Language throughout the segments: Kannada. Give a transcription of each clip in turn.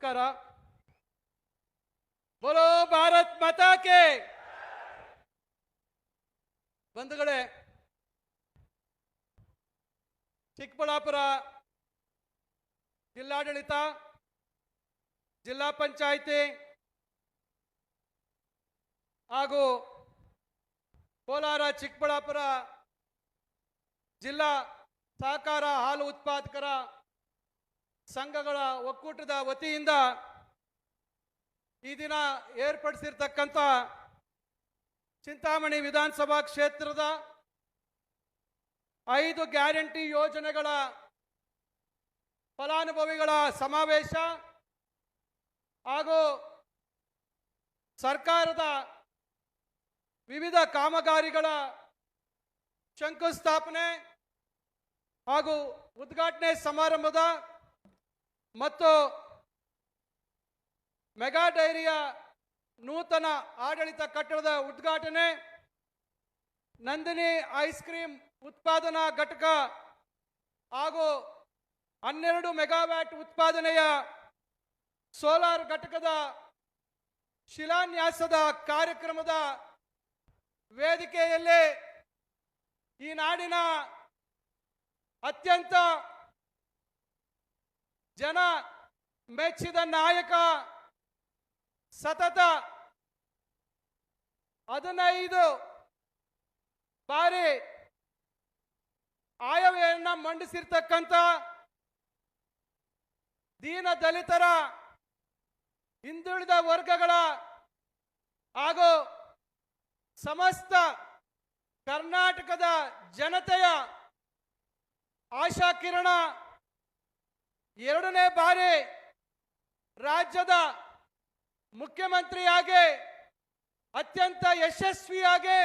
ನಮಸ್ಕಾರ. ಬೋಲೋ ಭಾರತ್ ಮತಾಕೆ ಬಂಧುಗಳೇ, ಚಿಕ್ಕಬಳ್ಳಾಪುರ ಜಿಲ್ಲಾಡಳಿತ, ಜಿಲ್ಲಾ ಪಂಚಾಯಿತಿ ಹಾಗೂ ಕೋಲಾರ ಚಿಕ್ಕಬಳ್ಳಾಪುರ ಜಿಲ್ಲಾ ಸಹಕಾರ ಹಾಲು ಉತ್ಪಾದಕರ ಸಂಘಗಳ ಒಕ್ಕೂಟದ ವತಿಯಿಂದ ಈ ದಿನ ಏರ್ಪಡಿಸಿರ್ತಕ್ಕಂಥ ಚಿಂತಾಮಣಿ ವಿಧಾನಸಭಾ ಕ್ಷೇತ್ರದ ಐದು ಗ್ಯಾರಂಟಿ ಯೋಜನೆಗಳ ಫಲಾನುಭವಿಗಳ ಸಮಾವೇಶ ಹಾಗೂ ಸರ್ಕಾರದ ವಿವಿಧ ಕಾಮಗಾರಿಗಳ ಶಂಕುಸ್ಥಾಪನೆ ಹಾಗೂ ಉದ್ಘಾಟನೆ ಸಮಾರಂಭದ ಮತ್ತು ಮೆಗಾ ಡೈರಿಯ ನೂತನ ಆಡಳಿತ ಕಟ್ಟಡದ ಉದ್ಘಾಟನೆ, ನಂದಿನಿ ಐಸ್ ಕ್ರೀಮ್ ಉತ್ಪಾದನಾ ಘಟಕ ಹಾಗೂ ಹನ್ನೆರಡು ಮೆಗಾವ್ಯಾಟ್ ಉತ್ಪಾದನೆಯ ಸೋಲಾರ್ ಘಟಕದ ಶಿಲಾನ್ಯಾಸದ ಕಾರ್ಯಕ್ರಮದ ವೇದಿಕೆಯಲ್ಲಿ ಈ ನಾಡಿನ ಅತ್ಯಂತ ಜನ ಮೆಚ್ಚಿದ ನಾಯಕ ಸತತ ಹದಿನೈದು ಬಾರಿ ಆಯವ್ಯಯನ್ನ ಮಂಡಿಸಿರ್ತಕ್ಕಂಥ ದೀನ ದಲಿತರ, ಹಿಂದುಳಿದ ವರ್ಗಗಳ ಹಾಗೂ ಸಮಸ್ತ ಕರ್ನಾಟಕದ ಜನತೆಯ ಆಶಾ ಕಿರಣ ಎರಡನೇ ಬಾರಿ ರಾಜ್ಯದ ಮುಖ್ಯಮಂತ್ರಿಯಾಗಿ, ಅತ್ಯಂತ ಯಶಸ್ವಿಯಾಗಿ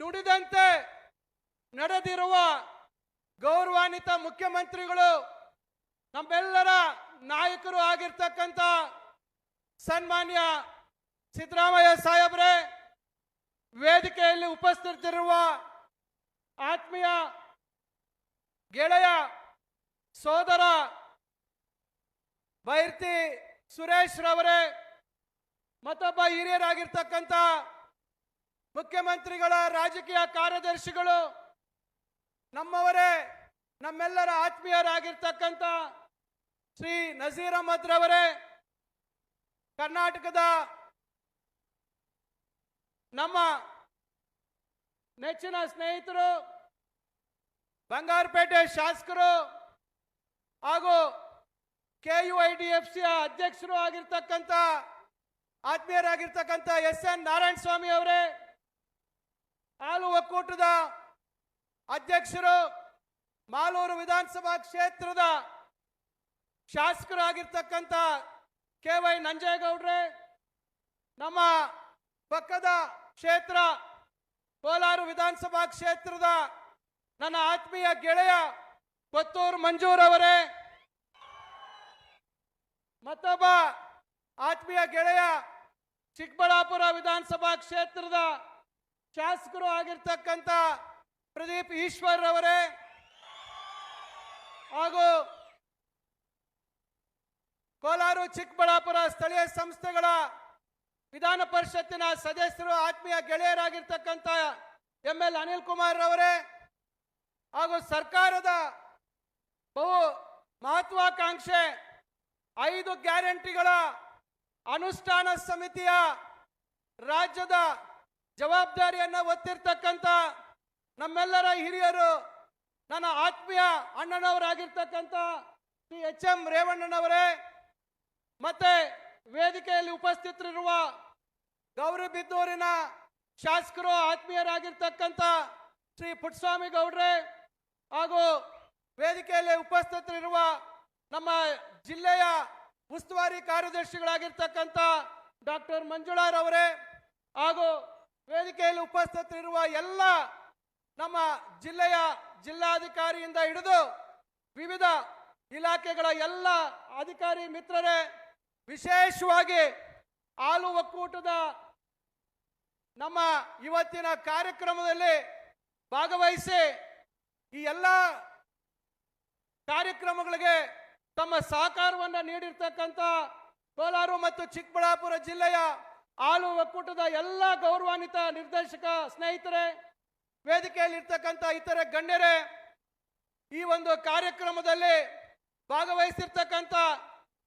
ನುಡಿದಂತೆ ನಡೆದಿರುವ ಗೌರವಾನ್ವಿತ ಮುಖ್ಯಮಂತ್ರಿಗಳು ನಮ್ಮೆಲ್ಲರ ನಾಯಕರು ಆಗಿರ್ತಕ್ಕಂಥ ಸನ್ಮಾನ್ಯ ಸಿದ್ದರಾಮಯ್ಯ ಸಾಹೇಬ್ರೆ, ವೇದಿಕೆಯಲ್ಲಿ ಉಪಸ್ಥಿತರಿರುವ ಆತ್ಮೀಯ ಗೆಳೆಯ ಸೋದರ ಬೈರ್ತಿ ಸುರೇಶ್ ರವರೇ, ಮತ್ತೊಬ್ಬ ಹಿರಿಯರಾಗಿರ್ತಕ್ಕಂಥ ಮುಖ್ಯಮಂತ್ರಿಗಳ ರಾಜಕೀಯ ಕಾರ್ಯದರ್ಶಿಗಳು, ನಮ್ಮವರೇ, ನಮ್ಮೆಲ್ಲರ ಆತ್ಮೀಯರಾಗಿರ್ತಕ್ಕಂಥ ಶ್ರೀ ನಜೀರ್ ಅಹಮದ್ ರವರೇ, ಕರ್ನಾಟಕದ ನಮ್ಮ ನೆಚ್ಚಿನ ಸ್ನೇಹಿತರು, ಬಂಗಾರಪೇಟೆ ಶಾಸಕರು ಹಾಗೂ K U I D F ಸಿಯ ಅಧ್ಯಕ್ಷರು ಆಗಿರ್ತಕ್ಕಂಥ ಆತ್ಮೀಯರಾಗಿರ್ತಕ್ಕಂಥ ಎಸ್ ಎನ್ ನಾರಾಯಣ ಸ್ವಾಮಿ ಅವರೇ, ಹಾಲು ಒಕ್ಕೂಟದ ಅಧ್ಯಕ್ಷರು, ಮಾಲೂರು ವಿಧಾನಸಭಾ ಕ್ಷೇತ್ರದ ಶಾಸಕರಾಗಿರ್ತಕ್ಕಂಥ ಕೆ ವೈ ನಂಜೇಗೌಡ್ರೆ, ನಮ್ಮ ಪಕ್ಕದ ಕ್ಷೇತ್ರ, ಕೋಲಾರ ವಿಧಾನಸಭಾ ಕ್ಷೇತ್ರದ ನನ್ನ ಆತ್ಮೀಯ ಗೆಳೆಯ ಕೊತ್ತೂರು ಮಂಜೂರವರೇ ಮತ್ತೊಬ್ಬ ಆತ್ಮೀಯ ಗೆಳೆಯ ಚಿಕ್ಕಬಳ್ಳಾಪುರ ವಿಧಾನಸಭಾ ಕ್ಷೇತ್ರದ ಶಾಸಕರು ಆಗಿರ್ತಕ್ಕಂಥ ಪ್ರದೀಪ್ ಈಶ್ವರ್ ಅವರೇ. ಹಾಗೂ ಕೋಲಾರು ಚಿಕ್ಕಬಳ್ಳಾಪುರ ಸ್ಥಳೀಯ ಸಂಸ್ಥೆಗಳ ವಿಧಾನ ಪರಿಷತ್ತಿನ ಸದಸ್ಯರು, ಆತ್ಮೀಯ ಗೆಳೆಯರಾಗಿರ್ತಕ್ಕಂಥ ಎಂ ಎಲ್ ಅನಿಲ್ ಕುಮಾರ್ ಅವರೇ. ಹಾಗೂ ಸರ್ಕಾರದ ಬಹು ಮಹತ್ವಾಕಾಂಕ್ಷೆ ಐದು ಗ್ಯಾರಂಟಿಗಳ ಅನುಷ್ಠಾನ ಸಮಿತಿಯ ರಾಜ್ಯದ ಜವಾಬ್ದಾರಿಯನ್ನು ಹೊತ್ತಿರ್ತಕ್ಕಂಥ ನಮ್ಮೆಲ್ಲರ ಹಿರಿಯರು, ನನ್ನ ಆತ್ಮೀಯ ಅಣ್ಣನವರಾಗಿರ್ತಕ್ಕಂಥ ಶ್ರೀ ಎಚ್ ಎಂ ರೇವಣ್ಣನವರೇ, ಮತ್ತೆ ವೇದಿಕೆಯಲ್ಲಿ ಉಪಸ್ಥಿತರಿರುವ ಗೌರಿಬಿದ್ದೂರಿನ ಶಾಸಕರು, ಆತ್ಮೀಯರಾಗಿರ್ತಕ್ಕಂಥ ಶ್ರೀ ಪುಟ್ಸ್ವಾಮಿ ಗೌಡ್ರೆ ಹಾಗೂ ವೇದಿಕೆಯಲ್ಲಿ ಉಪಸ್ಥಿತರಿರುವ ನಮ್ಮ ಜಿಲ್ಲೆಯ ಉಸ್ತುವಾರಿ ಕಾರ್ಯದರ್ಶಿಗಳಾಗಿರ್ತಕ್ಕಂಥ ಡಾಕ್ಟರ್ ಮಂಜುಳಾರವರೇ ಹಾಗೂ ವೇದಿಕೆಯಲ್ಲಿ ಉಪಸ್ಥಿತರಿರುವ ಎಲ್ಲ ನಮ್ಮ ಜಿಲ್ಲೆಯ ಜಿಲ್ಲಾಧಿಕಾರಿಯಿಂದ ಹಿಡಿದು ವಿವಿಧ ಇಲಾಖೆಗಳ ಎಲ್ಲ ಅಧಿಕಾರಿ ಮಿತ್ರರೇ, ವಿಶೇಷವಾಗಿ ಹಾಲು ಒಕ್ಕೂಟದ ನಮ್ಮ ಇವತ್ತಿನ ಕಾರ್ಯಕ್ರಮದಲ್ಲಿ ಭಾಗವಹಿಸಿ ಈ ಎಲ್ಲ ಕಾರ್ಯಕ್ರಮಗಳಿಗೆ ತಮ್ಮ ಸಹಕಾರವನ್ನು ನೀಡಿರ್ತಕ್ಕಂಥ ಕೋಲಾರ ಮತ್ತು ಚಿಕ್ಕಬಳ್ಳಾಪುರ ಜಿಲ್ಲೆಯ ಹಾಲು ಒಕ್ಕೂಟದ ಎಲ್ಲ ಗೌರವಾನ್ವಿತ ನಿರ್ದೇಶಕ ಸ್ನೇಹಿತರೆ, ವೇದಿಕೆಯಲ್ಲಿ ಇರ್ತಕ್ಕಂಥ ಇತರೆ ಗಣ್ಯರೇ, ಈ ಒಂದು ಕಾರ್ಯಕ್ರಮದಲ್ಲಿ ಭಾಗವಹಿಸಿರ್ತಕ್ಕಂಥ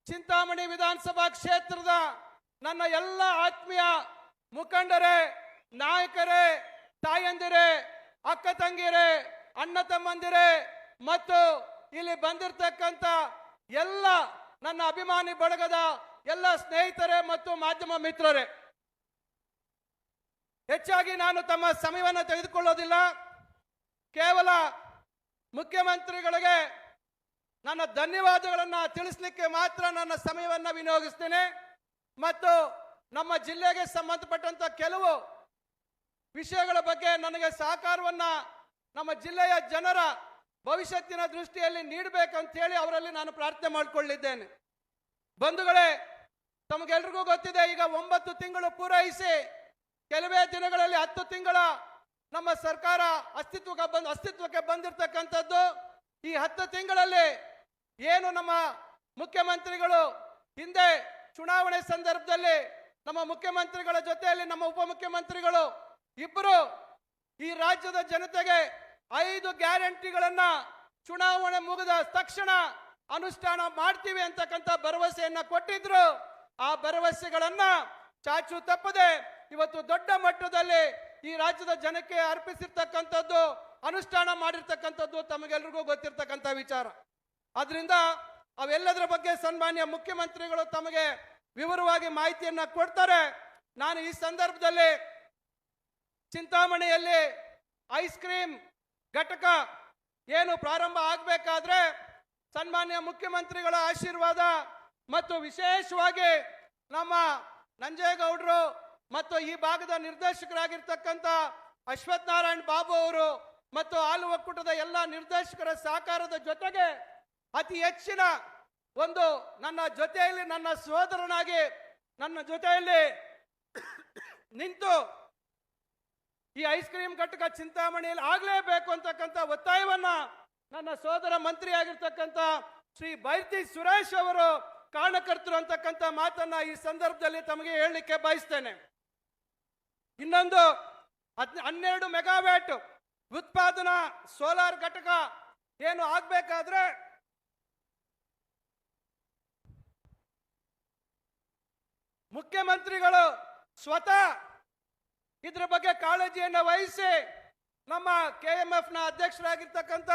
ಚಿಂತಾಮಣಿ ವಿಧಾನಸಭಾ ಕ್ಷೇತ್ರದ ನನ್ನ ಎಲ್ಲ ಆತ್ಮೀಯ ಮುಖಂಡರೇ, ನಾಯಕರೇ, ತಾಯಂದಿರೇ, ಅಕ್ಕ ತಂಗಿರೇ, ಅಣ್ಣ ತಮ್ಮಂದಿರೇ ಮತ್ತು ಇಲ್ಲಿ ಬಂದಿರತಕ್ಕಂತ ಎಲ್ಲ ನನ್ನ ಅಭಿಮಾನಿ ಬಳಗದ ಎಲ್ಲ ಸ್ನೇಹಿತರೇ ಮತ್ತು ಮಾಧ್ಯಮ ಮಿತ್ರರೇ, ಹೆಚ್ಚಾಗಿ ನಾನು ತಮ್ಮ ಸಮಯವನ್ನು ತೆಗೆದುಕೊಳ್ಳೋದಿಲ್ಲ. ಕೇವಲ ಮುಖ್ಯಮಂತ್ರಿಗಳಿಗೆ ನನ್ನ ಧನ್ಯವಾದಗಳನ್ನು ತಿಳಿಸ್ಲಿಕ್ಕೆ ಮಾತ್ರ ನನ್ನ ಸಮಯವನ್ನು ವಿನಿಯೋಗಿಸ್ತೇನೆ. ಮತ್ತು ನಮ್ಮ ಜಿಲ್ಲೆಗೆ ಸಂಬಂಧಪಟ್ಟಂತ ಕೆಲವು ವಿಷಯಗಳ ಬಗ್ಗೆ ನನಗೆ ಸಹಕಾರವನ್ನ ನಮ್ಮ ಜಿಲ್ಲೆಯ ಜನರ ಭವಿಷ್ಯತ್ತಿನ ದೃಷ್ಟಿಯಲ್ಲಿ ನೀಡಬೇಕಂತ ಹೇಳಿ ಅವರಲ್ಲಿ ನಾನು ಪ್ರಾರ್ಥನೆ ಮಾಡಿಕೊಳ್ಳಿದ್ದೇನೆ. ಬಂಧುಗಳೇ, ತಮಗೆಲ್ರಿಗೂ ಗೊತ್ತಿದೆ, ಈಗ ಒಂಬತ್ತು ತಿಂಗಳು ಪೂರೈಸಿ, ಕೆಲವೇ ದಿನಗಳಲ್ಲಿ ಹತ್ತು ತಿಂಗಳ ನಮ್ಮ ಸರ್ಕಾರ ಅಸ್ತಿತ್ವಕ್ಕೆ ಬಂದು, ಅಸ್ತಿತ್ವಕ್ಕೆ ಬಂದಿರತಕ್ಕಂಥದ್ದು. ಈ ಹತ್ತು ತಿಂಗಳಲ್ಲಿ ಏನು ನಮ್ಮ ಮುಖ್ಯಮಂತ್ರಿಗಳು ಹಿಂದೆ ಚುನಾವಣೆ ಸಂದರ್ಭದಲ್ಲಿ ನಮ್ಮ ಮುಖ್ಯಮಂತ್ರಿಗಳ ಜೊತೆಯಲ್ಲಿ ನಮ್ಮ ಉಪಮುಖ್ಯಮಂತ್ರಿಗಳು ಇಬ್ಬರು ಈ ರಾಜ್ಯದ ಜನತೆಗೆ ಐದು ಗ್ಯಾರಂಟಿಗಳನ್ನ ಚುನಾವಣೆ ಮುಗಿದ ತಕ್ಷಣ ಅನುಷ್ಠಾನ ಮಾಡ್ತೀವಿ ಅಂತಕ್ಕಂಥ ಭರವಸೆಯನ್ನ ಕೊಟ್ಟಿದ್ರು. ಆ ಭರವಸೆಗಳನ್ನ ಚಾಚು ತಪ್ಪದೆ ಇವತ್ತು ದೊಡ್ಡ ಮಟ್ಟದಲ್ಲಿ ಈ ರಾಜ್ಯದ ಜನಕ್ಕೆ ಅರ್ಪಿಸಿರ್ತಕ್ಕಂಥದ್ದು, ಅನುಷ್ಠಾನ ಮಾಡಿರ್ತಕ್ಕಂಥದ್ದು ತಮಗೆಲ್ರಿಗೂ ಗೊತ್ತಿರ್ತಕ್ಕಂಥ ವಿಚಾರ. ಅದರಿಂದ ಅವೆಲ್ಲದರ ಬಗ್ಗೆ ಸನ್ಮಾನ್ಯ ಮುಖ್ಯಮಂತ್ರಿಗಳು ತಮಗೆ ವಿವರವಾಗಿ ಮಾಹಿತಿಯನ್ನ ಕೊಡ್ತಾರೆ. ನಾನು ಈ ಸಂದರ್ಭದಲ್ಲಿ ಚಿಂತಾಮಣಿಯಲ್ಲಿ ಐಸ್ ಕ್ರೀಮ್ ಘಟಕ ಏನು ಪ್ರಾರಂಭ ಆಗಬೇಕಾದ್ರೆ ಸನ್ಮಾನ್ಯ ಮುಖ್ಯಮಂತ್ರಿಗಳ ಆಶೀರ್ವಾದ ಮತ್ತು ವಿಶೇಷವಾಗಿ ನಮ್ಮ ನಂಜೇಗೌಡರು ಮತ್ತು ಈ ಭಾಗದ ನಿರ್ದೇಶಕರಾಗಿರ್ತಕ್ಕಂಥ ಅಶ್ವಥ್ ನಾರಾಯಣ್ ಬಾಬು ಅವರು ಮತ್ತು ಹಾಲು ಒಕ್ಕೂಟದ ಎಲ್ಲ ನಿರ್ದೇಶಕರ ಸಹಕಾರದ ಜೊತೆಗೆ ಅತಿ ಹೆಚ್ಚಿನ ಒಂದು ನನ್ನ ಜೊತೆಯಲ್ಲಿ ನನ್ನ ಸಹೋದರನಾಗಿ ನನ್ನ ಜೊತೆಯಲ್ಲಿ ನಿಂತು ಈ ಐಸ್ ಕ್ರೀಮ್ ಘಟಕ ಚಿಂತಾಮಣಿಯಲ್ಲಿ ಆಗ್ಲೇಬೇಕು ಅಂತಕ್ಕಂಥ ಒತ್ತಾಯವನ್ನ ನನ್ನ ಸೋದರ ಮಂತ್ರಿ ಆಗಿರ್ತಕ್ಕಂಥ ಶ್ರೀ ಬೈರ್ತಿ ಸುರೇಶ್ ಅವರು ಕಾರಣಕರ್ತರು ಅಂತಕ್ಕಂಥ ಮಾತನ್ನ ಈ ಸಂದರ್ಭದಲ್ಲಿ ತಮಗೆ ಹೇಳಲಿಕ್ಕೆ ಬಯಸ್ತೇನೆ. ಇನ್ನೊಂದು ಹದ್- ಹನ್ನೆರಡು ಮೆಗಾವ್ಯಾಟ್ ಉತ್ಪಾದನಾ ಸೋಲಾರ್ ಘಟಕ ಏನು ಆಗ್ಬೇಕಾದ್ರೆ ಮುಖ್ಯಮಂತ್ರಿಗಳು ಸ್ವತಃ ಇದ್ರ ಬಗ್ಗೆ ಕಾಳಜಿಯನ್ನು ವಹಿಸಿ ನಮ್ಮ ಕೆ ಎಂ ಎಫ್ನ ಅಧ್ಯಕ್ಷರಾಗಿರ್ತಕ್ಕಂಥ,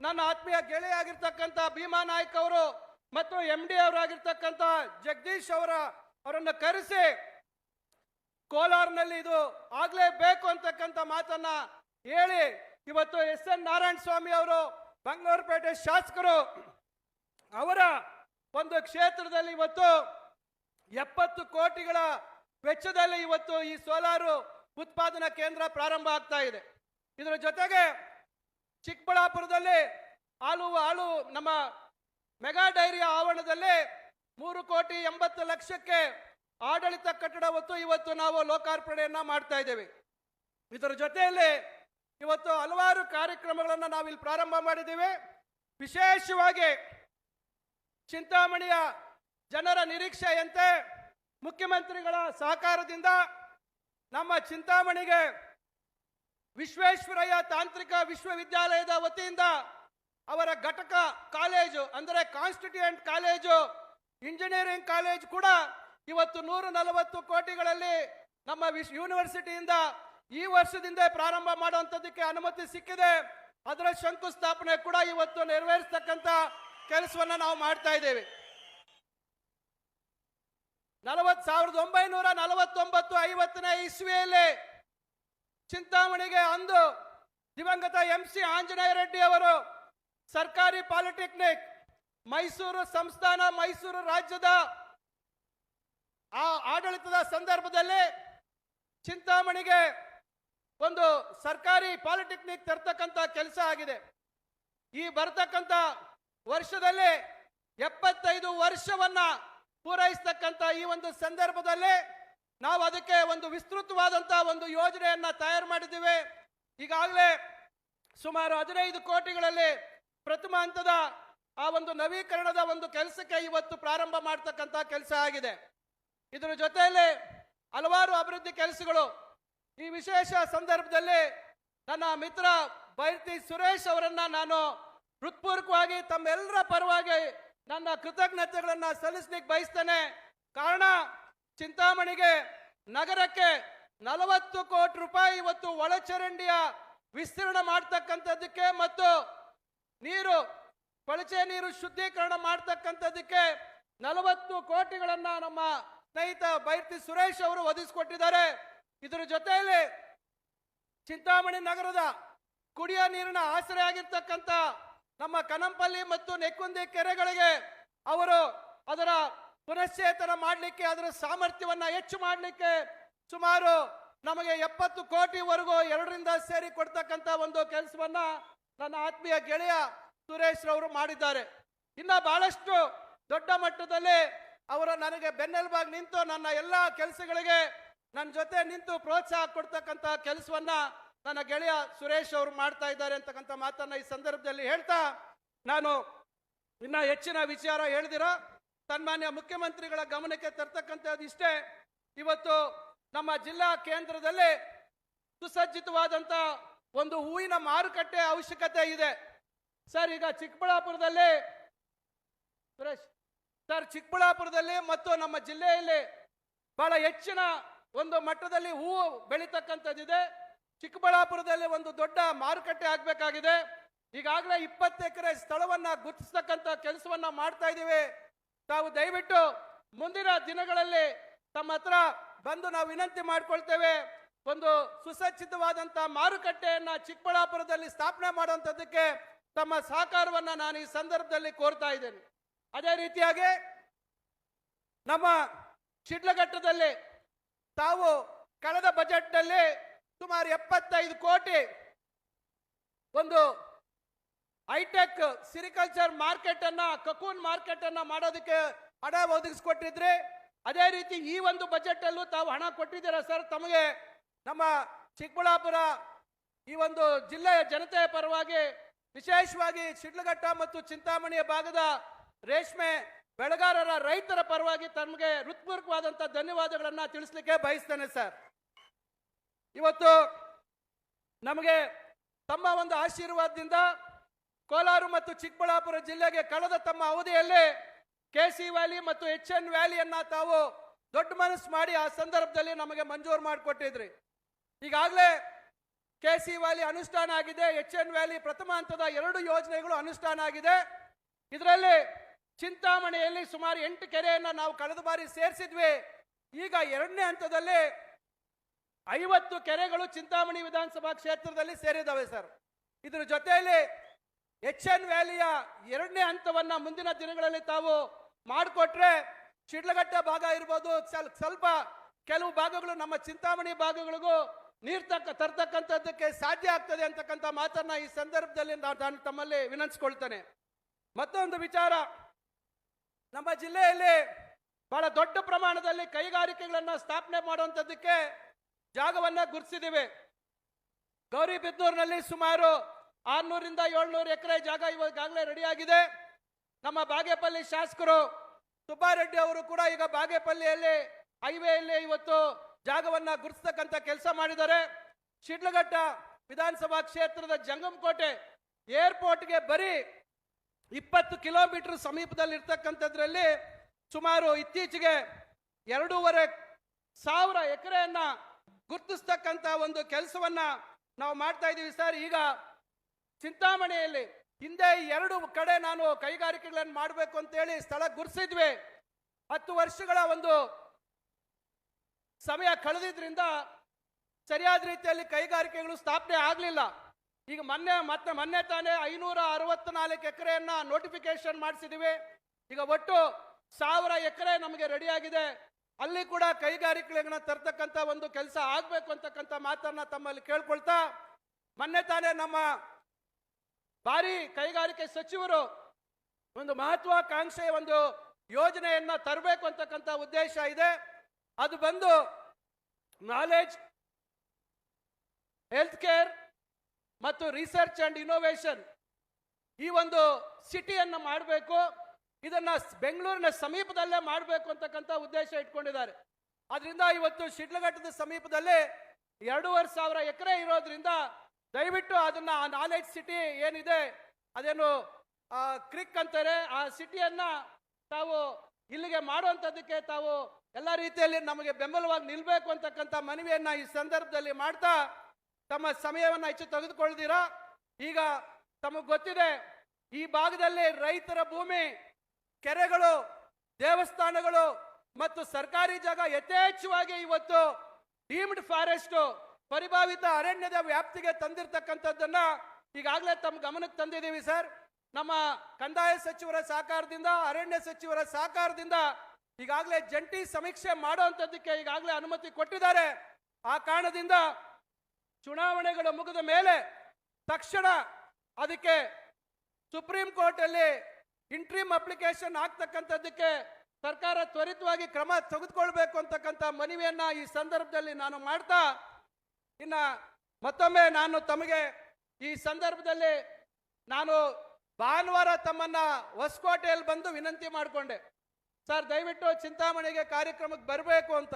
ನನ್ನ ಆತ್ಮೀಯ ಗೆಳೆಯ ಆಗಿರ್ತಕ್ಕಂಥ ಭೀಮಾ ನಾಯ್ಕ ಅವರು ಮತ್ತು ಎಂ ಡಿ ಅವರಾಗಿರ್ತಕ್ಕಂಥ ಜಗದೀಶ್ ಅವರ, ಅವರನ್ನು ಕರೆಸಿ ಕೋಲಾರ್ನಲ್ಲಿ ಇದು ಆಗಲೇಬೇಕು ಅಂತಕ್ಕಂಥ ಮಾತನ್ನ ಹೇಳಿ ಇವತ್ತು ಎಸ್ ಎನ್ ನಾರಾಯಣ ಸ್ವಾಮಿ ಅವರು ಬಂಗಾರಪೇಟೆ ಶಾಸಕರು ಅವರ ಒಂದು ಕ್ಷೇತ್ರದಲ್ಲಿ ಇವತ್ತು ಎಪ್ಪತ್ತು ಕೋಟಿಗಳ ವೆಚ್ಚದಲ್ಲಿ ಇವತ್ತು ಈ ಸೋಲಾರು ಉತ್ಪಾದನಾ ಕೇಂದ್ರ ಪ್ರಾರಂಭ ಆಗ್ತಾ ಇದೆ. ಇದರ ಜೊತೆಗೆ ಚಿಕ್ಕಬಳ್ಳಾಪುರದಲ್ಲಿ ಹಾಲು ಹಾಲು ನಮ್ಮ ಮೆಗಾ ಡೈರಿಯ ಆವರಣದಲ್ಲಿ ಮೂರು ಕೋಟಿ ಎಂಬತ್ತು ಲಕ್ಷಕ್ಕೆ ಆಡಳಿತ ಕಟ್ಟಡ ಹೊತ್ತು ಇವತ್ತು ನಾವು ಲೋಕಾರ್ಪಣೆಯನ್ನ ಮಾಡ್ತಾ ಇದ್ದೇವೆ. ಇದರ ಜೊತೆಯಲ್ಲಿ ಇವತ್ತು ಹಲವಾರು ಕಾರ್ಯಕ್ರಮಗಳನ್ನು ನಾವಿಲ್ಲಿ ಪ್ರಾರಂಭ ಮಾಡಿದ್ದೇವೆ. ವಿಶೇಷವಾಗಿ ಚಿಂತಾಮಣಿಯ ಜನರ ನಿರೀಕ್ಷೆಯಂತೆ ಮುಖ್ಯಮಂತ್ರಿಗಳ ಸಹಕಾರದಿಂದ ನಮ್ಮ ಚಿಂತಾಮಣಿಗೆ ವಿಶ್ವೇಶ್ವರಯ್ಯ ತಾಂತ್ರಿಕ ವಿಶ್ವವಿದ್ಯಾಲಯದ ವತಿಯಿಂದ ಅವರ ಘಟಕ ಕಾಲೇಜು, ಅಂದರೆ ಕಾನ್ಸ್ಟಿಟ್ಯೂಯೆಂಟ್ ಕಾಲೇಜು, ಇಂಜಿನಿಯರಿಂಗ್ ಕಾಲೇಜ್ ಕೂಡ ಇವತ್ತು ನೂರ ನಲವತ್ತು ಕೋಟಿಗಳಲ್ಲಿ ನಮ್ಮ ವಿಶ್, ಯೂನಿವರ್ಸಿಟಿಯಿಂದ ಈ ವರ್ಷದಿಂದ ಪ್ರಾರಂಭ ಮಾಡುವಂಥದ್ದಕ್ಕೆ ಅನುಮತಿ ಸಿಕ್ಕಿದೆ. ಅದರ ಶಂಕುಸ್ಥಾಪನೆ ಕೂಡ ಇವತ್ತು ನೆರವೇರಿಸ್ತಕ್ಕಂಥ ಕೆಲಸವನ್ನು ನಾವು ಮಾಡ್ತಾ ಇದ್ದೇವೆ. ನಲವತ್ ಸಾವಿರದ ಒಂಬೈನೂರ ನಲವತ್ತೊಂಬತ್ತು ಐವತ್ತನೇ ಇಸ್ವಿಯಲ್ಲಿ ಚಿಂತಾಮಣಿಗೆ ಅಂದು ದಿವಂಗತ ಎಂ ಸಿ ಆಂಜನೇಯ ರೆಡ್ಡಿ ಅವರು ಸರ್ಕಾರಿ ಪಾಲಿಟೆಕ್ನಿಕ್ ಮೈಸೂರು ಸಂಸ್ಥಾನ ಮೈಸೂರು ರಾಜ್ಯದ ಆ ಆಡಳಿತದ ಸಂದರ್ಭದಲ್ಲಿ ಚಿಂತಾಮಣಿಗೆ ಒಂದು ಸರ್ಕಾರಿ ಪಾಲಿಟೆಕ್ನಿಕ್ ತರ್ತಕ್ಕಂಥ ಕೆಲಸ ಆಗಿದೆ. ಈ ಬರ್ತಕ್ಕಂಥ ವರ್ಷದಲ್ಲಿ ಎಪ್ಪತ್ತೈದು ವರ್ಷವನ್ನ ಪೂರೈಸ್ತಕ್ಕಂಥ ಈ ಒಂದು ಸಂದರ್ಭದಲ್ಲಿ ನಾವು ಅದಕ್ಕೆ ಒಂದು ವಿಸ್ತೃತವಾದಂತಹ ಒಂದು ಯೋಜನೆಯನ್ನ ತಯಾರು ಮಾಡಿದ್ದೀವಿ. ಈಗಾಗಲೇ ಸುಮಾರು ಹದಿನೈದು ಕೋಟಿಗಳಲ್ಲಿ ಪ್ರಥಮ ಹಂತದ ಆ ಒಂದು ನವೀಕರಣದ ಒಂದು ಕೆಲಸಕ್ಕೆ ಇವತ್ತು ಪ್ರಾರಂಭ ಮಾಡ್ತಕ್ಕಂಥ ಕೆಲಸ ಆಗಿದೆ. ಇದರ ಜೊತೆಯಲ್ಲಿ ಹಲವಾರು ಅಭಿವೃದ್ಧಿ ಕೆಲಸಗಳು ಈ ವಿಶೇಷ ಸಂದರ್ಭದಲ್ಲಿ ನನ್ನ ಮಿತ್ರ ಬೈರ್ತಿ ಸುರೇಶ್ ಅವರನ್ನ ನಾನು ಹೃತ್ಪೂರ್ವಕವಾಗಿ ತಮ್ಮೆಲ್ಲರ ಪರವಾಗಿ ನನ್ನ ಕೃತಜ್ಞತೆಗಳನ್ನ ಸಲ್ಲಿಸ್ಲಿಕ್ಕೆ ಬಯಸ್ತೇನೆ. ಕಾರಣ, ಚಿಂತಾಮಣಿಗೆ ನಗರಕ್ಕೆ ನಲವತ್ತು ಕೋಟಿ ರೂಪಾಯಿ ಇವತ್ತು ಒಳಚರಂಡಿಯ ವಿಸ್ತೀರ್ಣ ಮಾಡ್ತಕ್ಕಂಥದ್ದಕ್ಕೆ ಮತ್ತು ನೀರು ಕೊಳಚೆ ನೀರು ಶುದ್ಧೀಕರಣ ಮಾಡ್ತಕ್ಕಂಥದ್ದಕ್ಕೆ ನಲವತ್ತು ಕೋಟಿಗಳನ್ನ ನಮ್ಮ ಸ್ನೇಹಿತ ಬೈರ್ತಿ ಸುರೇಶ್ ಅವರು ಒದಗಿಸಿಕೊಟ್ಟಿದ್ದಾರೆ. ಇದರ ಜೊತೆಯಲ್ಲಿ ಚಿಂತಾಮಣಿ ನಗರದ ಕುಡಿಯ ನೀರಿನ ಆಸರೆ ಆಗಿರ್ತಕ್ಕಂಥ ನಮ್ಮ ಕನಂಪಲ್ಲಿ ಮತ್ತು ನೆಕ್ಕುಂದಿ ಕೆರೆಗಳಿಗೆ ಅವರು ಅದರ ಪುನಶ್ಚೇತನ ಮಾಡಲಿಕ್ಕೆ, ಅದರ ಸಾಮರ್ಥ್ಯವನ್ನು ಹೆಚ್ಚು ಮಾಡಲಿಕ್ಕೆ ಸುಮಾರು ನಮಗೆ ಎಪ್ಪತ್ತು ಕೋಟಿವರೆಗೂ ಎರಡರಿಂದ ಸೇರಿ ಕೊಡ್ತಕ್ಕಂಥ ಒಂದು ಕೆಲಸವನ್ನ ನನ್ನ ಆತ್ಮೀಯ ಗೆಳೆಯ ಸುರೇಶ್ ರವರು ಮಾಡಿದ್ದಾರೆ. ಇನ್ನ ಬಹಳಷ್ಟು ದೊಡ್ಡ ಮಟ್ಟದಲ್ಲಿ ಅವರು ನನಗೆ ಬೆನ್ನೆಲುಬಾಗಿ ನಿಂತು ನನ್ನ ಎಲ್ಲ ಕೆಲಸಗಳಿಗೆ ನನ್ನ ಜೊತೆ ನಿಂತು ಪ್ರೋತ್ಸಾಹ ಕೊಡ್ತಕ್ಕಂಥ ಕೆಲಸವನ್ನ ನನ್ನ ಗೆಳೆಯ ಸುರೇಶ್ ಅವರು ಮಾಡ್ತಾ ಇದ್ದಾರೆ ಅಂತಕ್ಕಂಥ ಮಾತನ್ನ ಈ ಸಂದರ್ಭದಲ್ಲಿ ಹೇಳ್ತಾ, ನಾನು ಇನ್ನ ಹೆಚ್ಚಿನ ವಿಚಾರ ಹೇಳಿದಿರೋ, ಸನ್ಮಾನ್ಯ ಮುಖ್ಯಮಂತ್ರಿಗಳ ಗಮನಕ್ಕೆ ತರ್ತಕ್ಕಂಥದ್ದು ಇಷ್ಟೇ. ಇವತ್ತು ನಮ್ಮ ಜಿಲ್ಲಾ ಕೇಂದ್ರದಲ್ಲಿ ಸುಸಜ್ಜಿತವಾದಂತ ಒಂದು ಹೂವಿನ ಮಾರುಕಟ್ಟೆ ಅವಶ್ಯಕತೆ ಇದೆ. ಸರ್, ಈಗ ಚಿಕ್ಕಬಳ್ಳಾಪುರದಲ್ಲಿ, ಸುರೇಶ್, ಸರ್, ಚಿಕ್ಕಬಳ್ಳಾಪುರದಲ್ಲಿ ಮತ್ತು ನಮ್ಮ ಜಿಲ್ಲೆಯಲ್ಲಿ ಬಹಳ ಹೆಚ್ಚಿನ ಒಂದು ಮಟ್ಟದಲ್ಲಿ ಹೂವು ಬೆಳೀತಕ್ಕಂಥದ್ದಿದೆ. ಚಿಕ್ಕಬಳ್ಳಾಪುರದಲ್ಲಿ ಒಂದು ದೊಡ್ಡ ಮಾರುಕಟ್ಟೆ ಆಗಬೇಕಾಗಿದೆ. ಈಗಾಗಲೇ ಇಪ್ಪತ್ತು ಎಕರೆ ಸ್ಥಳವನ್ನು ಗುರುತಿಸ್ತಕ್ಕಂಥ ಕೆಲಸವನ್ನ ಮಾಡ್ತಾ ಇದ್ದೀವಿ. ತಾವು ದಯವಿಟ್ಟು ಮುಂದಿನ ದಿನಗಳಲ್ಲಿ ತಮ್ಮ ಹತ್ರ ಬಂದು ನಾವು ವಿನಂತಿ ಮಾಡಿಕೊಳ್ತೇವೆ. ಒಂದು ಸುಸಜ್ಜಿತವಾದಂಥ ಮಾರುಕಟ್ಟೆಯನ್ನು ಚಿಕ್ಕಬಳ್ಳಾಪುರದಲ್ಲಿ ಸ್ಥಾಪನೆ ಮಾಡುವಂಥದ್ದಕ್ಕೆ ತಮ್ಮ ಸಹಕಾರವನ್ನು ನಾನು ಈ ಸಂದರ್ಭದಲ್ಲಿ ಕೋರ್ತಾ ಇದ್ದೇನೆ. ಅದೇ ರೀತಿಯಾಗಿ ನಮ್ಮ ಶಿಡ್ಲಘಟ್ಟದಲ್ಲಿ ತಾವು ಕಳೆದ ಬಜೆಟ್ನಲ್ಲಿ ಸುಮಾರು ಎಪ್ಪತ್ತೈದು ಕೋಟಿ ಒಂದು ಹೈಟೆಕ್ ಸಿರಿಕಲ್ಚರ್ ಮಾರ್ಕೆಟ್ ಅನ್ನ ಕಕೂನ್ ಮಾರ್ಕೆಟ್ ಅನ್ನ ಮಾಡೋದಕ್ಕೆ ಹಣ ಒದಗಿಸ್ಕೊಟ್ಟಿದ್ರಿ. ಅದೇ ರೀತಿ ಈ ಒಂದು ಬಜೆಟ್ ಅಲ್ಲೂ ತಾವು ಹಣ ಕೊಟ್ಟಿದ್ದೀರಾ ಸರ್? ತಮಗೆ ನಮ್ಮ ಚಿಕ್ಕಬಳ್ಳಾಪುರ ಈ ಒಂದು ಜಿಲ್ಲೆಯ ಜನತೆಯ ಪರವಾಗಿ ವಿಶೇಷವಾಗಿ ಶಿಡ್ಲಘಟ್ಟ ಮತ್ತು ಚಿಂತಾಮಣಿಯ ಭಾಗದ ರೇಷ್ಮೆ ಬೆಳೆಗಾರರ ರೈತರ ಪರವಾಗಿ ತಮಗೆ ಹೃತ್ಪೂರ್ವಕವಾದಂತಹ ಧನ್ಯವಾದಗಳನ್ನ ತಿಳಿಸ್ಲಿಕ್ಕೆ ಬಯಸ್ತೇನೆ ಸರ್. ಇವತ್ತು ನಮಗೆ ತಮ್ಮ ಒಂದು ಆಶೀರ್ವಾದದಿಂದ ಕೋಲಾರ ಮತ್ತು ಚಿಕ್ಕಬಳ್ಳಾಪುರ ಜಿಲ್ಲೆಗೆ ಕಳೆದ ತಮ್ಮ ಅವಧಿಯಲ್ಲಿ ಕೆ ಸಿ ವ್ಯಾಲಿ ಮತ್ತು ಎಚ್ ಎನ್ ವ್ಯಾಲಿಯನ್ನ ತಾವು ದೊಡ್ಡ ಮನಸ್ಸು ಮಾಡಿ ಆ ಸಂದರ್ಭದಲ್ಲಿ ನಮಗೆ ಮಂಜೂರು ಮಾಡಿಕೊಟ್ಟಿದ್ರಿ. ಈಗಾಗಲೇ ಕೆ ಸಿ ವ್ಯಾಲಿ ಅನುಷ್ಠಾನ ಆಗಿದೆ, ಎಚ್ ಎನ್ ವ್ಯಾಲಿ ಪ್ರಥಮ ಹಂತದ ಎರಡು ಯೋಜನೆಗಳು ಅನುಷ್ಠಾನ ಆಗಿದೆ. ಇದರಲ್ಲಿ ಚಿಂತಾಮಣಿಯಲ್ಲಿ ಸುಮಾರು ಎಂಟು ಕೆರೆಯನ್ನು ನಾವು ಕಳೆದ ಬಾರಿ ಸೇರಿಸಿದ್ವಿ. ಈಗ ಎರಡನೇ ಹಂತದಲ್ಲಿ ಐವತ್ತು ಕೆರೆಗಳು ಚಿಂತಾಮಣಿ ವಿಧಾನಸಭಾ ಕ್ಷೇತ್ರದಲ್ಲಿ ಸೇರಿದವೆ ಸರ್. ಇದರ ಜೊತೆಯಲ್ಲಿ ಎಚ್ ಎನ್ ವ್ಯಾಲಿಯ ಎರಡನೇ ಹಂತವನ್ನ ಮುಂದಿನ ದಿನಗಳಲ್ಲಿ ತಾವು ಮಾಡಿಕೊಟ್ರೆ ಶಿಡ್ಲಘಟ್ಟ ಭಾಗ ಇರ್ಬೋದು. ಸ್ವಲ್- ಸ್ವಲ್ಪ ಕೆಲವು ಭಾಗಗಳು ನಮ್ಮ ಚಿಂತಾಮಣಿ ಭಾಗಗಳಿಗೂ ನೀರು ತಕ್ಕ, ತರ್ತಕ್ಕಂಥದ್ದಕ್ಕೆ ಸಾಧ್ಯ ಆಗ್ತದೆ ಅಂತಕ್ಕಂಥ ಮಾತನ್ನ ಈ ಸಂದರ್ಭದಲ್ಲಿ ನಾನು ತಮ್ಮಲ್ಲಿ ವಿನಂತಿಸ್ಕೊಳ್ತೇನೆ. ಮತ್ತೊಂದು ವಿಚಾರ. ನಮ್ಮ ಜಿಲ್ಲೆಯಲ್ಲಿ ಬಹಳ ದೊಡ್ಡ ಪ್ರಮಾಣದಲ್ಲಿ ಕೈಗಾರಿಕೆಗಳನ್ನು ಸ್ಥಾಪನೆ ಮಾಡುವಂಥದ್ದಕ್ಕೆ ಜಾಗವನ್ನ ಗುರುತಿಸಿದ್ದೀವಿ ಗೌರಿಬಿದ್ನೂರಿನಲ್ಲಿ ಸುಮಾರು ಆರ್ನೂರಿಂದ ಏಳ್ನೂರು ಎಕರೆ ಜಾಗ ಇವಾಗಲೇ ರೆಡಿಯಾಗಿದೆ. ನಮ್ಮ ಬಾಗೇಪಲ್ಲಿ ಶಾಸಕರು ಸುಬ್ಬಾರೆಡ್ಡಿ ಅವರು ಕೂಡ ಈಗ ಬಾಗೇಪಲ್ಲಿಯಲ್ಲಿ ಹೈವೇಯಲ್ಲಿ ಇವತ್ತು ಜಾಗವನ್ನ ಗುರುತಿಸ್ತಕ್ಕಂಥ ಕೆಲಸ ಮಾಡಿದ್ದಾರೆ. ಶಿಡ್ಲಘಟ್ಟ ವಿಧಾನಸಭಾ ಕ್ಷೇತ್ರದ ಜಂಗಮಕೋಟೆ ಏರ್ಪೋರ್ಟ್ಗೆ ಬರೀ ಇಪ್ಪತ್ತು ಕಿಲೋಮೀಟರ್ ಸಮೀಪದಲ್ಲಿ ಇರ್ತಕ್ಕಂಥದ್ರಲ್ಲಿ ಸುಮಾರು ಇತ್ತೀಚೆಗೆ ಎರಡೂವರೆ ಸಾವಿರ ಎಕರೆಯನ್ನ ಗುರುತಿಸ್ತಕ್ಕಂಥ ಒಂದು ಕೆಲಸವನ್ನ ನಾವು ಮಾಡ್ತಾ ಇದ್ದೀವಿ ಸರ್. ಈಗ ಚಿಂತಾಮಣಿಯಲ್ಲಿ ಹಿಂದೆ ಎರಡು ಕಡೆ ನಾನು ಕೈಗಾರಿಕೆಗಳನ್ನು ಮಾಡಬೇಕು ಅಂತೇಳಿ ಸ್ಥಳ ಗುರುಸಿದ್ವಿ. ಹತ್ತು ವರ್ಷಗಳ ಒಂದು ಸಮಯ ಕಳೆದಿದ್ರಿಂದ ಸರಿಯಾದ ರೀತಿಯಲ್ಲಿ ಕೈಗಾರಿಕೆಗಳು ಸ್ಥಾಪನೆ ಆಗಲಿಲ್ಲ. ಈಗ ಮೊನ್ನೆ ಮತ್ತೆ ಮೊನ್ನೆ ತಾನೇ ಐನೂರ ಅರವತ್ನಾಲ್ಕು ಎಕರೆಯನ್ನ ನೋಟಿಫಿಕೇಶನ್ ಮಾಡಿಸಿದೀವಿ. ಈಗ ಒಟ್ಟು ಸಾವಿರ ಎಕರೆ ನಮಗೆ ರೆಡಿ ಆಗಿದೆ. ಅಲ್ಲಿ ಕೂಡ ಕೈಗಾರಿಕೆಗಳನ್ನ ತರ್ತಕ್ಕಂಥ ಒಂದು ಕೆಲಸ ಆಗ್ಬೇಕು ಅಂತಕ್ಕಂಥ ಮಾತನ್ನ ತಮ್ಮಲ್ಲಿ ಕೇಳ್ಕೊಳ್ತಾ, ಮೊನ್ನೆ ತಾನೇ ನಮ್ಮ ಭಾರಿ ಕೈಗಾರಿಕೆ ಸಚಿವರು ಒಂದು ಮಹತ್ವಾಕಾಂಕ್ಷೆಯ ಒಂದು ಯೋಜನೆಯನ್ನ ತರಬೇಕು ಅಂತಕ್ಕಂಥ ಉದ್ದೇಶ ಇದೆ. ಅದು ಬಂದು ನಾಲೆಜ್ ಹೆಲ್ತ್ ಕೇರ್ ಮತ್ತು ರಿಸರ್ಚ್ ಅಂಡ್ ಇನ್ನೋವೇಶನ್ ಈ ಒಂದು ಸಿಟಿಯನ್ನು ಮಾಡಬೇಕು. ಇದನ್ನ ಬೆಂಗಳೂರಿನ ಸಮೀಪದಲ್ಲೇ ಮಾಡಬೇಕು ಅಂತಕ್ಕಂಥ ಉದ್ದೇಶ ಇಟ್ಕೊಂಡಿದ್ದಾರೆ. ಅದರಿಂದ ಇವತ್ತು ಶಿಡ್ಲಘಟ್ಟದ ಸಮೀಪದಲ್ಲಿ ಎರಡೂವರೆ ಸಾವಿರ ಎಕರೆ ಇರೋದ್ರಿಂದ ದಯವಿಟ್ಟು ಅದನ್ನ ಆ ನಾಲೆಡ್ಜ್ ಸಿಟಿ ಏನಿದೆ, ಅದೇನು ಕ್ರಿಕ್ ಅಂತಾರೆ, ಆ ಸಿಟಿಯನ್ನ ತಾವು ಇಲ್ಲಿಗೆ ಮಾಡುವಂಥದ್ದಕ್ಕೆ ತಾವು ಎಲ್ಲ ರೀತಿಯಲ್ಲಿ ನಮಗೆ ಬೆಂಬಲವಾಗಿ ನಿಲ್ಲಬೇಕು ಅಂತಕ್ಕಂಥ ಮನವಿಯನ್ನ ಈ ಸಂದರ್ಭದಲ್ಲಿ ಮಾಡ್ತಾ ತಮ್ಮ ಸಮಯವನ್ನ ಹೆಚ್ಚು ತೆಗೆದುಕೊಳ್ದಿರಾ ಈಗ ತಮಗೆ ಗೊತ್ತಿದೆ, ಈ ಭಾಗದಲ್ಲಿ ರೈತರ ಭೂಮಿ ಕೆರೆಗಳು, ದೇವಸ್ಥಾನಗಳು ಮತ್ತು ಸರ್ಕಾರಿ ಜಾಗ ಯಥೇಚ್ಛವಾಗಿ ಇವತ್ತು ಡೀಮ್ಡ್ ಫಾರೆಸ್ಟ್ ಪರಿಭಾವಿತ ಅರಣ್ಯದ ವ್ಯಾಪ್ತಿಗೆ ತಂದಿರತಕ್ಕಂಥದ್ದನ್ನ ಈಗಾಗಲೇ ತಮ್ಮ ಗಮನಕ್ಕೆ ತಂದಿದ್ದೀವಿ ಸರ್. ನಮ್ಮ ಕಂದಾಯ ಸಚಿವರ ಸಹಕಾರದಿಂದ, ಅರಣ್ಯ ಸಚಿವರ ಸಹಕಾರದಿಂದ ಈಗಾಗಲೇ ಜಂಟಿ ಸಮೀಕ್ಷೆ ಮಾಡುವಂಥದ್ದಕ್ಕೆ ಈಗಾಗಲೇ ಅನುಮತಿ ಕೊಟ್ಟಿದ್ದಾರೆ. ಆ ಕಾರಣದಿಂದ ಚುನಾವಣೆಗಳು ಮುಗಿದ ಮೇಲೆ ತಕ್ಷಣ ಅದಕ್ಕೆ ಸುಪ್ರೀಂ ಕೋರ್ಟ್ ಅಲ್ಲಿ ಇಂಟ್ರೀಮ್ ಅಪ್ಲಿಕೇಶನ್ ಆಗ್ತಕ್ಕಂಥದ್ದಕ್ಕೆ ಸರ್ಕಾರ ತ್ವರಿತವಾಗಿ ಕ್ರಮ ತೆಗೆದುಕೊಳ್ಬೇಕು ಅಂತಕ್ಕಂಥ ಮನವಿಯನ್ನ ಈ ಸಂದರ್ಭದಲ್ಲಿ ನಾನು ಮಾಡ್ತಾ, ಇನ್ನ ಮತ್ತೊಮ್ಮೆ ನಾನು ತಮಗೆ ಈ ಸಂದರ್ಭದಲ್ಲಿ ನಾನು ಭಾನುವಾರ ತಮ್ಮನ್ನ ಹೊಸಕೋಟೆಯಲ್ಲಿ ಬಂದು ವಿನಂತಿ ಮಾಡಿಕೊಂಡೆ. ಸರ್, ದಯವಿಟ್ಟು ಚಿಂತಾಮಣಿಗೆ ಕಾರ್ಯಕ್ರಮಕ್ಕೆ ಬರಬೇಕು ಅಂತ.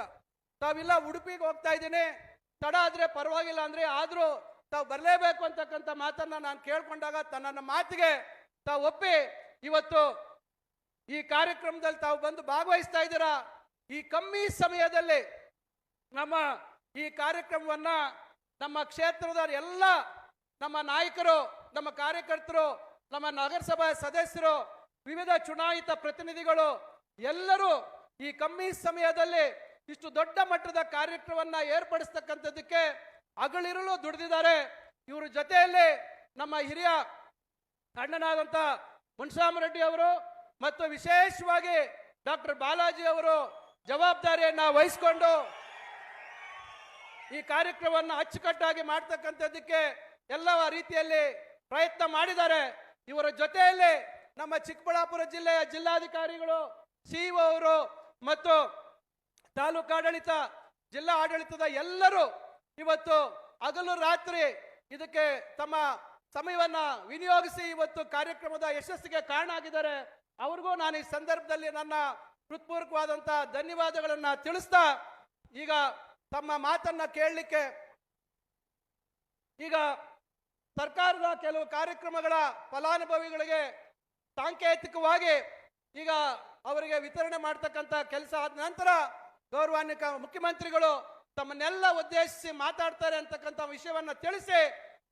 ತಾವಿಲ್ಲ ಉಡುಪಿಗೆ ಹೋಗ್ತಾ ಇದ್ದೀನಿ. ತಡ ಆದರೆ ಪರವಾಗಿಲ್ಲ ಅಂದರೆ ಆದರೂ ತಾವು ಬರಲೇಬೇಕು ಅಂತಕ್ಕಂಥ ಮಾತನ್ನು ನಾನು ಕೇಳಿಕೊಂಡಾಗ ತನ್ನ ಮಾತಿಗೆ ತಾವು ಒಪ್ಪಿ ಇವತ್ತು ಈ ಕಾರ್ಯಕ್ರಮದಲ್ಲಿ ತಾವು ಬಂದು ಭಾಗವಹಿಸ್ತಾ ಇದ್ದೀರಾ? ಈ ಕಮ್ಮಿ ಸಮಯದಲ್ಲಿ ನಮ್ಮ ಈ ಕಾರ್ಯಕ್ರಮವನ್ನ ನಮ್ಮ ಕ್ಷೇತ್ರದ ಎಲ್ಲ, ನಮ್ಮ ನಾಯಕರು, ನಮ್ಮ ಕಾರ್ಯಕರ್ತರು, ನಮ್ಮ ನಗರಸಭಾ ಸದಸ್ಯರು, ವಿವಿಧ ಚುನಾಯಿತ ಪ್ರತಿನಿಧಿಗಳು ಎಲ್ಲರೂ ಈ ಕಮ್ಮಿ ಸಮಯದಲ್ಲಿ ಇಷ್ಟು ದೊಡ್ಡ ಮಟ್ಟದ ಕಾರ್ಯಕ್ರಮವನ್ನ ಏರ್ಪಡಿಸ್ತಕ್ಕಂಥದ್ದಕ್ಕೆ ಅಗಳಿರಲು ದುಡಿದಿದ್ದಾರೆ. ಇವರ ಜೊತೆಯಲ್ಲಿ ನಮ್ಮ ಹಿರಿಯ ಅಣ್ಣನಾದಂಥ ಮುನ್ಸಾಮರೆಡ್ಡಿ ಅವರು ಮತ್ತು ವಿಶೇಷವಾಗಿ ಡಾಕ್ಟರ್ ಬಾಲಾಜಿ ಅವರು ಜವಾಬ್ದಾರಿಯನ್ನ ವಹಿಸಿಕೊಂಡು ಈ ಕಾರ್ಯಕ್ರಮವನ್ನು ಅಚ್ಚುಕಟ್ಟಾಗಿ ಮಾಡ್ತಕ್ಕಂಥದ್ದಕ್ಕೆ ಎಲ್ಲ ರೀತಿಯಲ್ಲಿ ಪ್ರಯತ್ನ ಮಾಡಿದ್ದಾರೆ. ಇವರ ಜೊತೆಯಲ್ಲಿ ನಮ್ಮ ಚಿಕ್ಕಬಳ್ಳಾಪುರ ಜಿಲ್ಲೆಯ ಜಿಲ್ಲಾಧಿಕಾರಿಗಳು ಸಿಇಒ ಅವರು ಮತ್ತು ತಾಲೂಕು ಆಡಳಿತ, ಜಿಲ್ಲಾ ಆಡಳಿತದ ಎಲ್ಲರೂ ಇವತ್ತು ಹಗಲು ರಾತ್ರಿ ಇದಕ್ಕೆ ತಮ್ಮ ಸಮಯವನ್ನ ವಿನಿಯೋಗಿಸಿ ಇವತ್ತು ಕಾರ್ಯಕ್ರಮದ ಯಶಸ್ಸಿಗೆ ಕಾರಣ ಆಗಿದ್ದಾರೆ. ಅವ್ರಿಗೂ ನಾನು ಈ ಸಂದರ್ಭದಲ್ಲಿ ನನ್ನ ಹೃತ್ಪೂರ್ವಕವಾದಂಥ ಧನ್ಯವಾದಗಳನ್ನ ತಿಳಿಸ್ತಾ ಈಗ ತಮ್ಮ ಮಾತನ್ನ ಕೇಳಲಿಕ್ಕೆ ಈಗ ಸರ್ಕಾರದ ಕೆಲವು ಕಾರ್ಯಕ್ರಮಗಳ ಫಲಾನುಭವಿಗಳಿಗೆ ಸಾಂಕೇತಿಕವಾಗಿ ಈಗ ಅವರಿಗೆ ವಿತರಣೆ ಮಾಡ್ತಕ್ಕಂಥ ಕೆಲಸ ಆದ ನಂತರ ಗೌರವಾನ್ವಿತ ಮುಖ್ಯಮಂತ್ರಿಗಳು ತಮ್ಮನ್ನೆಲ್ಲ ಉದ್ದೇಶಿಸಿ ಮಾತಾಡ್ತಾರೆ ಅಂತಕ್ಕಂಥ ವಿಷಯವನ್ನ ತಿಳಿಸಿ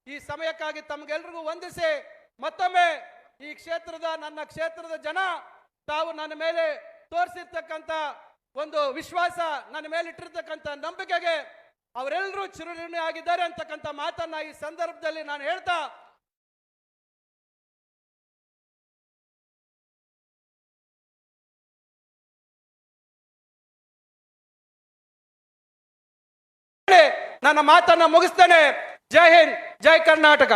ಈ ಸಮಯಕ್ಕಾಗಿ ತಮಗೆಲ್ರಿಗೂ ವಂದಿಸಿ, ಮತ್ತೊಮ್ಮೆ ಈ ಕ್ಷೇತ್ರದ, ನನ್ನ ಕ್ಷೇತ್ರದ ಜನ ತಾವು ನನ್ನ ಮೇಲೆ ತೋರಿಸಿರ್ತಕ್ಕಂಥ ಒಂದು ವಿಶ್ವಾಸ ನನ್ನ ಮೇಲೆ ಇಟ್ಟಿರ್ತಕ್ಕಂಥ ನಂಬಿಕೆಗೆ ಅವರೆಲ್ಲರೂ ಚಿರುಣಿ ಆಗಿದ್ದಾರೆ ಅಂತಕ್ಕಂಥ ಮಾತನ್ನ ಈ ಸಂದರ್ಭದಲ್ಲಿ ನಾನು ಹೇಳ್ತಾ ನನ್ನ ಮಾತನ್ನ ಮುಗಿಸ್ತೇನೆ. ಜೈ ಹಿಂದ್ ಜೈ ಕರ್ನಾಟಕ